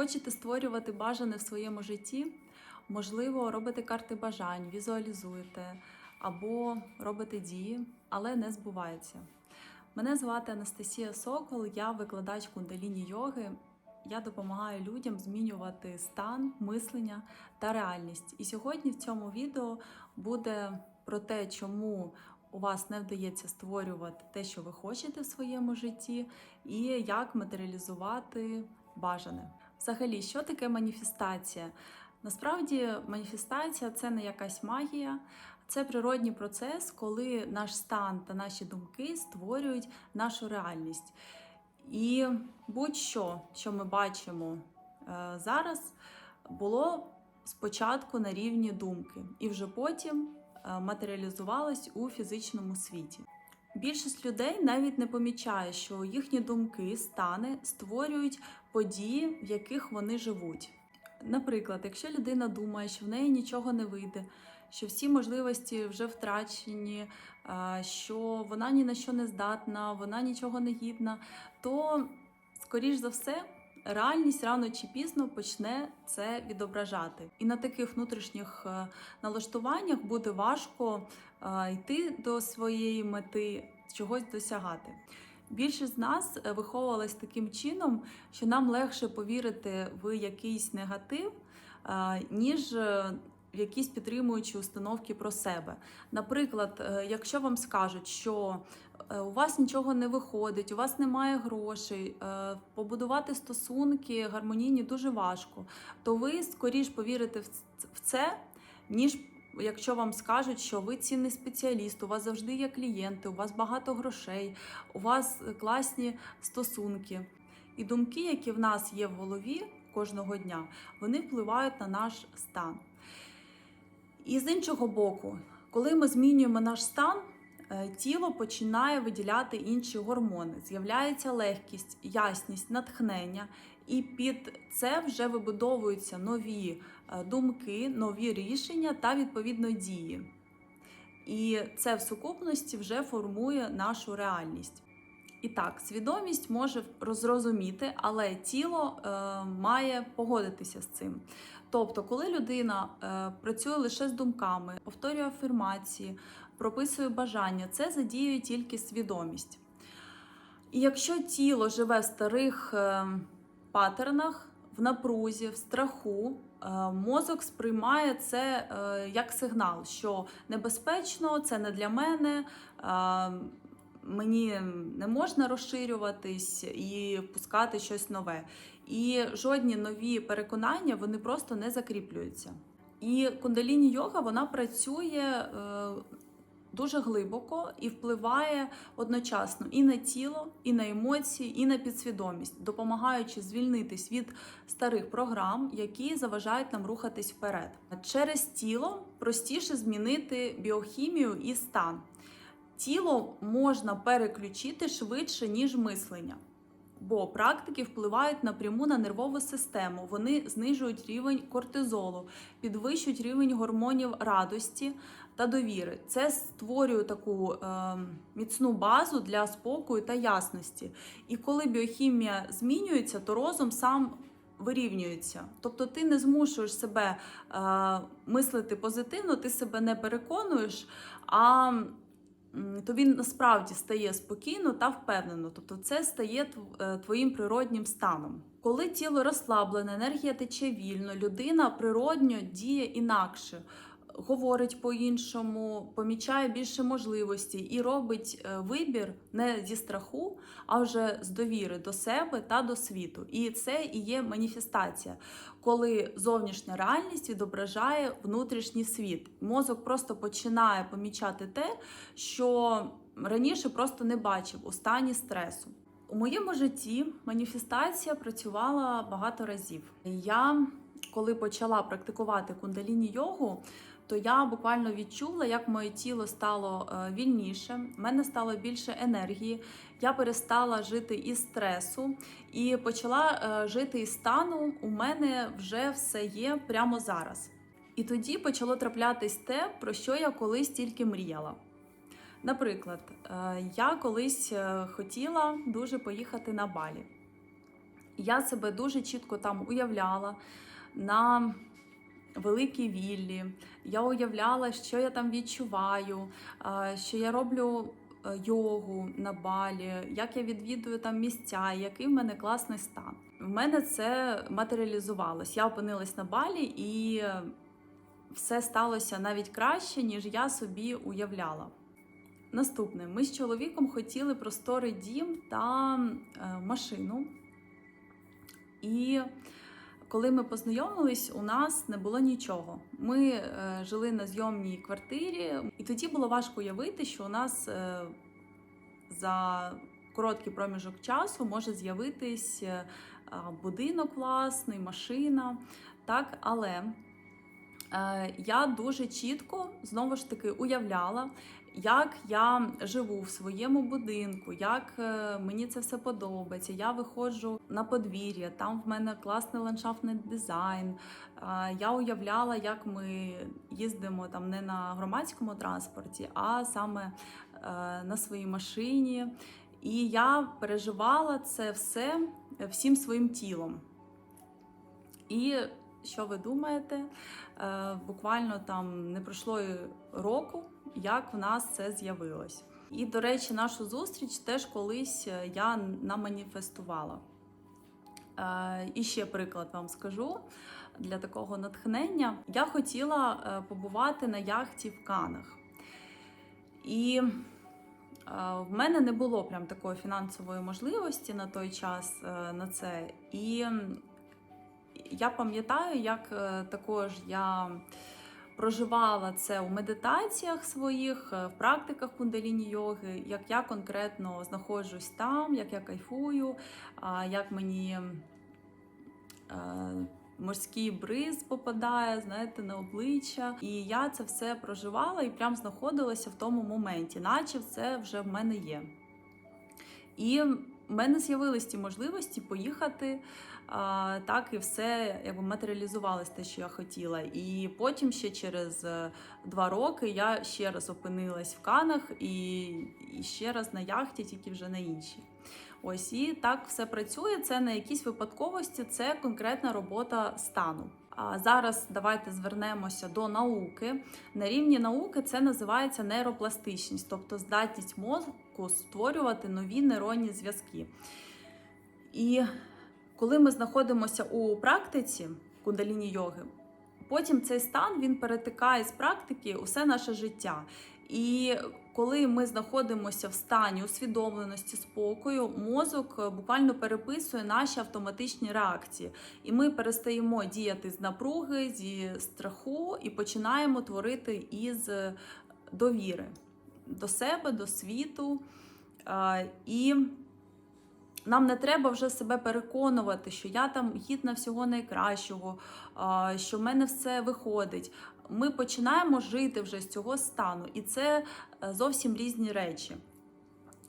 Хочете створювати бажане в своєму житті? Можливо, робите карти бажань, візуалізуєте або робите дії, але не збувається. Мене звати Анастасія Сокол, я викладач кундаліні йоги. Я допомагаю людям змінювати стан, мислення та реальність. І сьогодні в цьому відео буде про те, чому у вас не вдається створювати те, що ви хочете в своєму житті, і як матеріалізувати бажане. Взагалі, що таке маніфестація? Насправді, маніфестація це не якась магія, це природній процес, коли наш стан та наші думки створюють нашу реальність. І будь-що, що ми бачимо е, зараз, було спочатку на рівні думки, і вже потім е, матеріалізувалось у фізичному світі. Більшість людей навіть не помічає, що їхні думки, стани створюють події, в яких вони живуть. Наприклад, якщо людина думає, що в неї нічого не вийде, що всі можливості вже втрачені, що вона ні на що не здатна, вона нічого не гідна, то, скоріш за все, реальність рано чи пізно почне це відображати. І на таких внутрішніх е, налаштуваннях буде важко е, йти до своєї мети, чогось досягати. Більшість з нас е, виховувалась таким чином, що нам легше повірити в якийсь негатив, ніж якісь підтримуючі установки про себе. Наприклад, е, якщо вам скажуть, що е, у вас нічого не виходить, у вас немає грошей, е, побудувати стосунки гармонійні дуже важко, то ви скоріш повірите в це, ніж якщо вам скажуть, що ви цінний спеціаліст, у вас завжди є клієнти, у вас багато грошей, у вас класні стосунки. І думки, які в нас є в голові кожного дня, вони впливають на наш стан. І з іншого боку, коли ми змінюємо наш стан, е, тіло починає виділяти інші гормони. З'являється легкість, ясність, натхнення, і під це вже вибудовуються нові е, думки, нові рішення та відповідно дії. І це в сукупності вже формує нашу реальність. І так, свідомість може розрозуміти, але тіло е, має погодитися з цим. Тобто, коли людина е, працює лише з думками, повторює афірмації, прописує бажання, це задіює тільки свідомість. І якщо тіло живе в старих е, патернах, в напрузі, в страху, е, мозок сприймає це е, як сигнал, що небезпечно, це не для мене. Е, Мені не можна розширюватись і пускати щось нове. І жодні нові переконання вони просто не закріплюються. І кундаліні йога вона працює е, дуже глибоко і впливає одночасно і на тіло, і на емоції, і на підсвідомість, допомагаючи звільнитись від старих програм, які заважають нам рухатись вперед. Через тіло простіше змінити біохімію і стан. Тіло можна переключити швидше, ніж мислення. Бо практики впливають напряму на нервову систему. Вони знижують рівень кортизолу, підвищують рівень гормонів радості та довіри. Це створює таку е, міцну базу для спокою та ясності. І коли біохімія змінюється, то розум сам вирівнюється. Тобто ти не змушуєш себе е, мислити позитивно, ти себе не переконуєш. а то він насправді стає спокійно та впевнено. Тобто це стає е, твоїм природнім станом. Коли тіло розслаблене, енергія тече вільно, людина природньо діє інакше. Говорить по-іншому, помічає більше можливостей і робить е, вибір не зі страху, а вже з довіри до себе та до світу. І це і є маніфестація, коли зовнішня реальність відображає внутрішній світ. Мозок просто починає помічати те, що раніше просто не бачив у стані стресу. У моєму житті маніфестація працювала багато разів. Я, коли почала практикувати кундаліні йогу, то я буквально відчула, як моє тіло стало е, вільніше, в мене стало більше енергії. Я перестала жити із стресу і почала е, жити із стану. У мене вже все є прямо зараз. І тоді почало траплятись те, про що я колись тільки мріяла. Наприклад, е, я колись хотіла дуже поїхати на Балі. Я себе дуже чітко там уявляла на великій віллі. Я уявляла, що я там відчуваю, що я роблю е, йогу на балі, як я відвідую там місця, який в мене класний стан. В мене це матеріалізувалось. Я опинилась на балі і все сталося навіть краще, ніж я собі уявляла. Наступне, ми з чоловіком хотіли просторий дім та е, машину. І коли ми познайомились, у нас не було нічого. Ми е, жили на зйомній квартирі, і тоді було важко уявити, що у нас е, за короткий проміжок часу може з'явитись е, будинок власний, машина. Так, але я дуже чітко знову ж таки уявляла, як я живу в своєму будинку, як е, мені це все подобається. Я виходжу на подвір'я, там в мене класний ландшафтний дизайн. Е, Я уявляла, як ми їздимо там не на громадському транспорті, а саме е, на своїй машині. І я переживала це все всім своїм тілом. І що ви думаєте? Е, Буквально там не пройшло року, як в нас це з'явилось. І, до речі, нашу зустріч теж колись е, я наманіфестувала. Е, І ще приклад вам скажу для такого натхнення. Я хотіла побувати на яхті в Канах. І в мене не було прям такої фінансової можливості на той час на це. І я пам'ятаю, як е, також я проживала це у медитаціях своїх, е, в практиках кундаліні йоги, як я конкретно знаходжусь там, як я кайфую, як мені е, морський бриз попадає, знаєте, на обличчя. І я це все проживала і прям знаходилася в тому моменті, наче це вже в мене є. І в мене з'явились ті можливості поїхати. А, так і все якби матеріалізувалось те, що я хотіла. І потім ще через е, два роки я ще раз опинилась в Канах і, і ще раз на яхті, тільки вже на іншій. Ось і так все працює. Це не якісь випадковості, це конкретна робота стану. А зараз давайте звернемося до науки. На рівні науки це називається нейропластичність, тобто здатність мозку створювати нові нейронні зв'язки. І коли ми знаходимося у практиці кундаліні йоги, потім цей стан він перетикає з практики усе наше життя. І коли ми знаходимося в стані усвідомленості, спокою, мозок е, буквально переписує наші автоматичні реакції. І ми перестаємо діяти з напруги, зі страху і починаємо творити із е, довіри до себе, до світу. І нам не треба вже себе переконувати, що я там гідна всього найкращого, що в мене все виходить. Ми починаємо жити вже з цього стану, і це е, зовсім різні речі.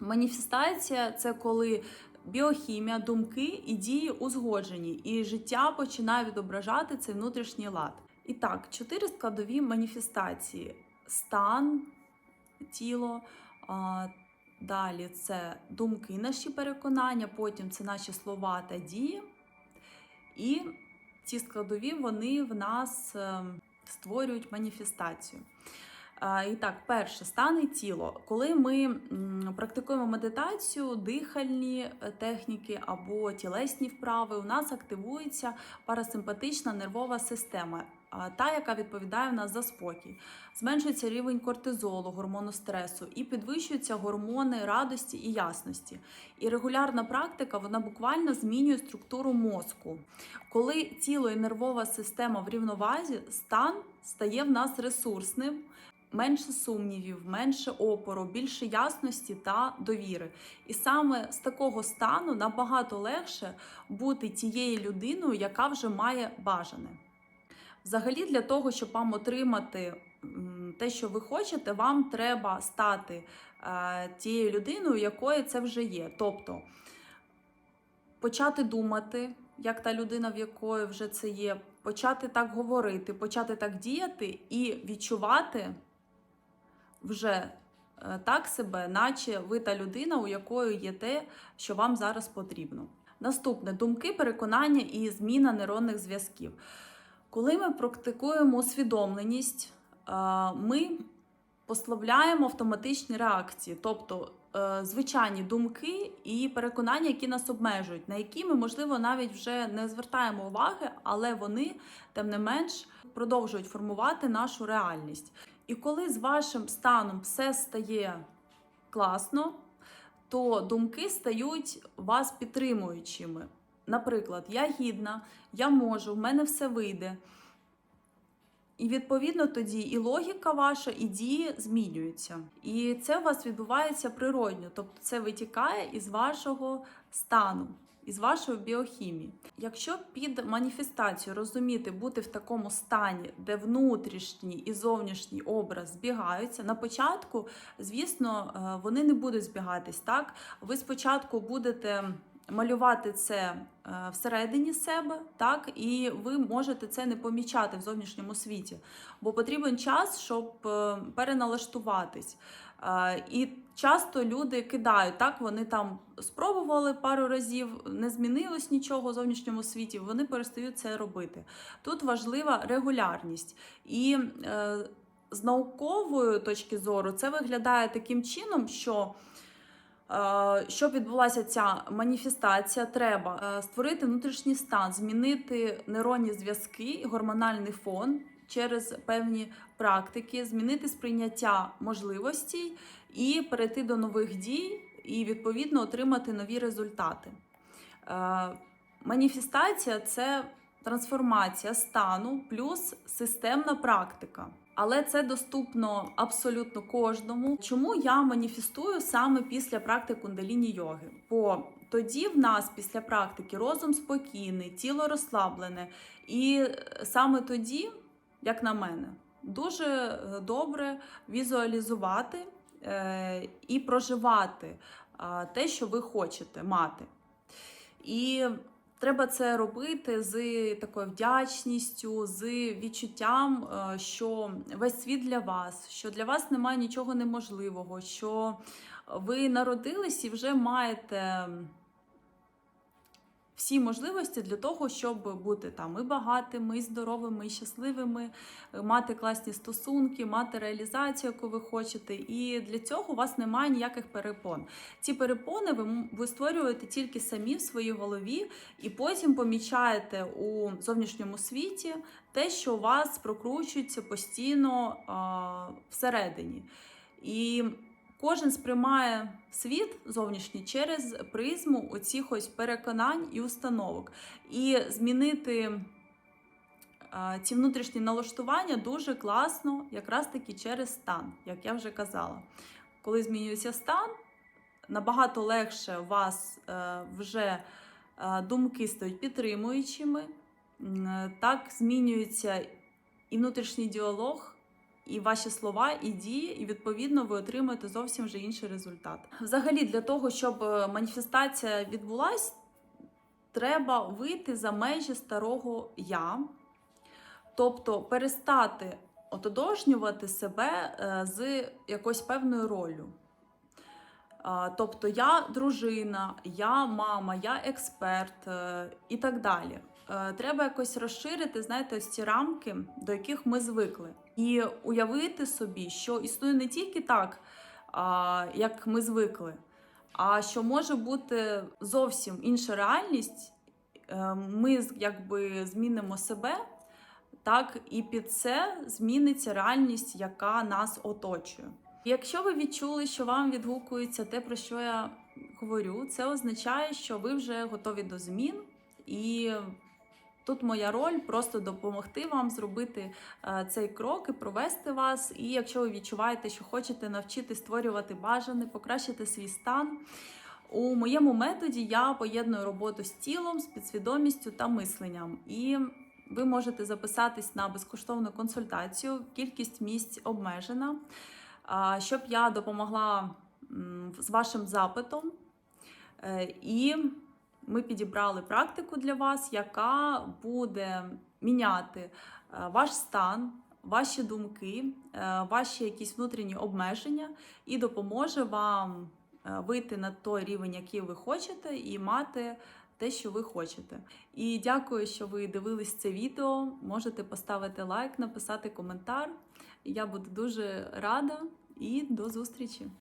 Маніфестація це коли біохімія, думки і дії узгоджені, і життя починає відображати цей внутрішній лад. І так, чотири складові маніфестації: стан, тіло. Далі це думки, наші переконання, потім це наші слова та дії. І ці складові вони в нас е, створюють маніфестацію. І так, перше, стан і тіло. Коли ми практикуємо медитацію, дихальні е, техніки або тілесні вправи, у нас активується парасимпатична нервова система, та, яка відповідає в нас за спокій. Зменшується рівень кортизолу, гормону стресу, і підвищуються гормони радості і ясності. І регулярна практика вона буквально змінює структуру мозку. Коли тіло і нервова система в рівновазі, стан стає в нас ресурсним. Менше сумнівів, менше опору, більше ясності та довіри. І саме з такого стану набагато легше бути тією людиною, яка вже має бажане. Взагалі, для того, щоб вам отримати те, що ви хочете, вам треба стати е, тією людиною, якої це вже є. Тобто почати думати, як та людина, в якої вже це є, почати так говорити, почати так діяти і відчувати вже е, так себе, наче ви та людина, у якої є те, що вам зараз потрібно. Наступне думки, переконання і зміна нейронних зв'язків. Коли ми практикуємо усвідомленість, е, ми послабляємо автоматичні реакції, тобто е, звичайні думки і переконання, які нас обмежують, на які ми, можливо, навіть вже не звертаємо уваги, але вони, тим не менш, продовжують формувати нашу реальність. І коли з вашим станом все стає класно, то думки стають вас підтримуючими. Наприклад, я гідна, я можу, в мене все вийде. І відповідно тоді і логіка ваша, і дії змінюються. І це у вас відбувається природньо, тобто це витікає із вашого стану, із вашої біохімії. Якщо під маніфестацію розуміти бути в такому стані, де внутрішній і зовнішній образ збігаються, на початку, звісно, е, вони не будуть збігатись. Так, ви спочатку будете малювати це е, всередині себе, так, і ви можете це не помічати в зовнішньому світі, бо потрібен час, щоб е, переналаштуватись. Е, І часто люди кидають, так, вони там спробували пару разів, не змінилось нічого в зовнішньому світі, вони перестають це робити. Тут важлива регулярність. І з наукової точки зору це виглядає таким чином, що Щоб відбулася ця маніфестація, треба е, створити внутрішній стан, змінити нейронні зв'язки, гормональний фон через певні практики, змінити сприйняття можливостей і перейти до нових дій, і відповідно отримати нові результати. Е, Маніфестація це трансформація стану плюс системна практика. Але це доступно абсолютно кожному. Чому я маніфестую саме після практик кундаліні йоги? Бо тоді в нас після практики розум спокійний, тіло розслаблене, і саме тоді, як на мене, дуже е, добре візуалізувати е, і проживати е, те, що ви хочете мати. І Треба це робити з такою вдячністю, з відчуттям, е, що весь світ для вас, що для вас немає нічого неможливого, що ви народились і вже маєте всі можливості для того, щоб бути там і багатими, і здоровими, і щасливими, мати класні стосунки, мати реалізацію, яку ви хочете. І для цього у вас немає ніяких перепон. Ці перепони ви, ви створюєте тільки самі в своїй голові, і потім помічаєте у зовнішньому світі те, що у вас прокручується постійно а, всередині. І Кожен сприймає світ зовнішній через призму оцих ось переконань і установок. І змінити ці внутрішні налаштування дуже класно, якраз таки через стан, як я вже казала. Коли змінюється стан, набагато легше у вас е, вже е, думки стають підтримуючими, так змінюється і внутрішній діалог і ваші слова, і дії, і відповідно ви отримаєте зовсім вже інший результат. Взагалі, для того, щоб е, маніфестація відбулась, треба вийти за межі старого я, тобто перестати отодожнювати себе е, з якоюсь певною ролью. Тобто я дружина, я мама, я експерт е, і так далі. Е, Треба якось розширити, знаєте, ці рамки, до яких ми звикли, і уявити собі, що існує не тільки так, як ми звикли, а що може бути зовсім інша реальність. Е, Ми якби змінимо себе, так і під це зміниться реальність, яка нас оточує. Якщо ви відчули, що вам відгукується те, про що я говорю, це означає, що ви вже готові до змін, і тут моя роль просто допомогти вам зробити е, цей крок і провести вас. І якщо ви відчуваєте, що хочете навчити створювати бажане, покращити свій стан. У моєму методі я поєдную роботу з тілом, з підсвідомістю та мисленням. І ви можете записатись на безкоштовну консультацію. Кількість місць обмежена. Щоб я допомогла з вашим запитом. Е, І ми підібрали практику для вас, яка буде міняти е, ваш стан, ваші думки, е, ваші якісь внутрішні обмеження і допоможе вам вийти на той рівень, який ви хочете, і мати те, що ви хочете. І дякую, що ви дивились це відео. Можете поставити лайк, написати коментар. Я буду дуже рада і до зустрічі!